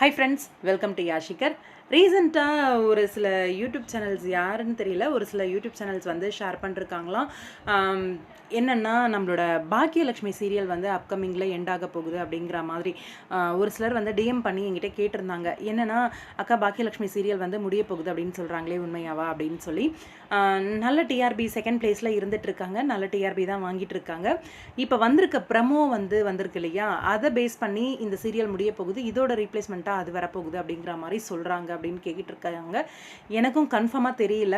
High friends welcome to யாஷிகர் ரீசெண்டாக ஒரு சில யூடியூப் சேனல்ஸ் யாருன்னு தெரியல. ஒரு சில யூடியூப் சேனல்ஸ் வந்து ஷேர் பண்ணிருக்காங்களாம். என்னென்னா என்னன்னா நம்மளோட பாக்கியலக்ஷ்மி சீரியல் வந்து அப்கமிங்கில் எண்ட் ஆக போகுது அப்படிங்கிற மாதிரி ஒரு சிலர் வந்து டிஎம் பண்ணி என்கிட்ட கேட்டிருந்தாங்க. என்னென்னா அக்கா பாக்கியலக்ஷ்மி சீரியல் வந்து முடிய போகுது அப்படின்னு சொல்கிறாங்களே உண்மையாவா? அப்படின்னு சொல்லி நல்ல டிஆர்பி செகண்ட் பிளேஸில் இருந்துகிட்ருக்காங்க நல்ல டிஆர்பி தான் வாங்கிட்டு இருக்காங்க இப்போ வந்திருக்க ப்ரமோ வந்து வந்திருக்கு இல்லையா? அதை பேஸ் பண்ணி இந்த சீரியல் முடிய போகுது. இதோட ரீப்ளேஸ்மெண்ட் ரீப்ளேஸ்மெண்ட்டாக அது வரப்போகுது அப்படிங்கிற மாதிரி சொல்கிறாங்க அப்படின்னு கேட்டுட்டு இருக்காங்க எனக்கும் கன்ஃபார்மாக தெரியல.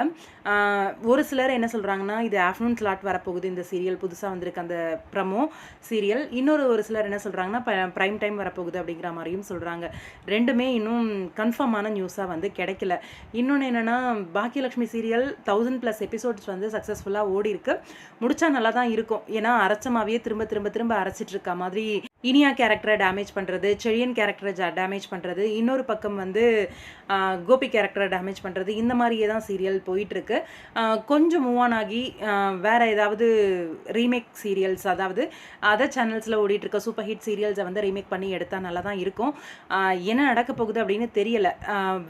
ஒரு சிலர் என்ன சொல்கிறாங்கன்னா இது ஆஃப்டர்நூன் ஸ்லாட் வரப்போகுது இந்த சீரியல் புதுசாக வந்திருக்கு அந்த ப்ரமோ சீரியல் இன்னொரு ஒரு சிலர் என்ன சொல்கிறாங்கன்னா ப்ரைம் டைம் வரப்போகுது அப்படிங்கிற மாதிரியும் சொல்கிறாங்க ரெண்டுமே இன்னும் கன்ஃபார்மான நியூஸாக வந்து கிடைக்கல. இன்னொன்று என்னென்னா Baakiyalakshmi serial thousand plus episodes வந்து சக்ஸஸ்ஃபுல்லாக ஓடி இருக்கு முடிச்சா நல்லா தான் இருக்கும். ஏன்னா அரைச்சமாவே திரும்ப திரும்ப திரும்ப அரைச்சிட்டு இருக்க மாதிரி இனியா கேரக்டரை டேமேஜ் பண்ணுறது செழியன் கேரக்டரை டேமேஜ் பண்ணுறது இன்னொரு பக்கம் வந்து கோபி கேரக்டரை டேமேஜ் பண்ணுறது இந்த மாதிரியே தான் சீரியல் போயிட்டுருக்கு. கொஞ்சம் மூவ் ஆன் ஆகி வேறு ஏதாவது ரீமேக் சீரியல்ஸ் அதாவது அதர் சேனல்ஸில் ஓடிட்டுருக்க சூப்பர் ஹிட் சீரியல்ஸை வந்து ரீமேக் பண்ணி எடுத்தால் நல்லா தான் இருக்கும் என்ன நடக்க போகுது அப்படின்னு தெரியலை.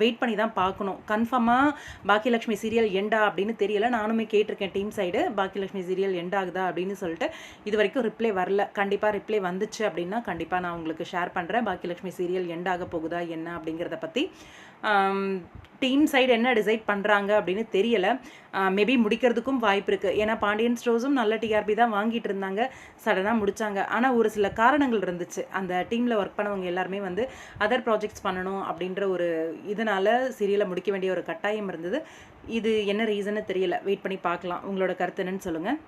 வெயிட் பண்ணி தான் பார்க்கணும். கன்ஃபார்மாக பாக்கியலட்சுமி சீரியல் எண்டா அப்படின்னு தெரியலை. நானுமே கேட்டிருக்கேன் team side Baakiyalakshmi serial end ஆகுதா அப்படின்னு சொல்லிட்டு. இது வரைக்கும் ரிப்ளை வரல. கண்டிப்பாக ரிப்ளை வந்துச்சு அப்படின்னு அப்படின்னா கண்டிப்பாக நான் உங்களுக்கு ஷேர் பண்ணுறேன் பாக்கியலட்சுமி சீரியல் எண்ட் ஆக போகுதா என்ன அப்படிங்கிறத பற்றி டீம் சைடு என்ன டிசைட் பண்ணுறாங்க அப்படின்னு தெரியலை. மேபி முடிக்கிறதுக்கும் வாய்ப்பு இருக்குது ஏன்னா பாண்டியன் ஸ்டோர்ஸும் நல்ல டிஆர்பி தான் வாங்கிட்டு இருந்தாங்க. சடனாக முடித்தாங்க ஆனால் ஒரு சில காரணங்கள் இருந்துச்சு. அந்த டீமில் ஒர்க் பண்ணவங்க எல்லாருமே வந்து அதர் ப்ராஜெக்ட்ஸ் பண்ணணும் அப்படின்ற ஒரு இதனால் சீரியலை முடிக்க வேண்டிய ஒரு கட்டாயம் இருந்தது. இது என்ன ரீசன்னு தெரியல. வெயிட் பண்ணி பார்க்கலாம். உங்களோட கருத்து என்னன்னு சொல்லுங்கள்